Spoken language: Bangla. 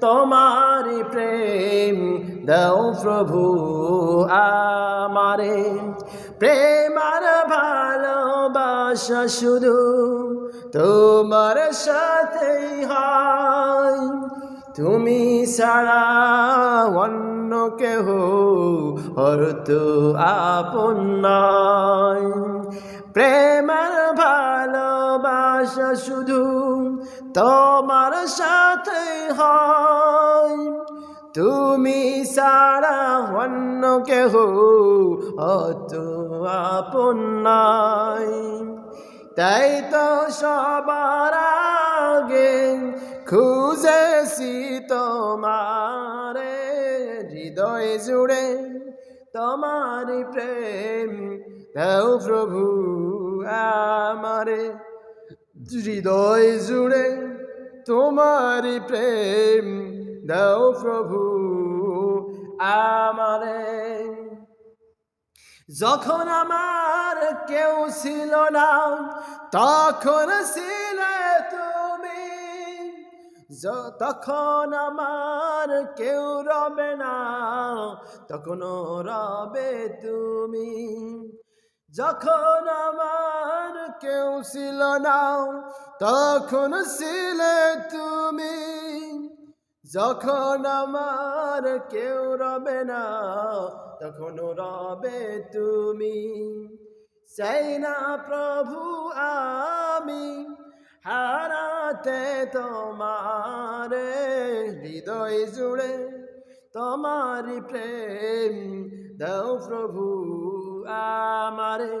তোমার প্রেম দাও প্রভু আমারে। প্রেমার ভালোবাসা শুধু তোমার সাথেই হয়। তুমি ছাড়া অন্য কেহ হরত আপন নয়। প্রেমের ভালোবাসা শুধু তোমার সাথে হয়। তুমি সারা অন্য কেহ অত আপন নয় তাই তো সবার আগে খুঁজেছি তোমারে, হৃদয় জুড়ে তোমার প্রেম। দাও প্রভু আমারে। হৃদয় জুড়ে তোমার প্রেম দাও প্রভু আমারে। যখন আমার কেউ ছিল না, তখন ছিলে তুমি। তখন আমার কেউ রবে না তখনও রবে তুমি। যখন আমার কেউ ছিল না। তখন ছিলে তুমি। যখন আমার কেউ রবে না, তখন রবে তুমি। চাই না প্রভু আমি হারাতে তোমারে হৃদয় জুড়ে। তোমার প্রেম দাও প্রভু আমারে।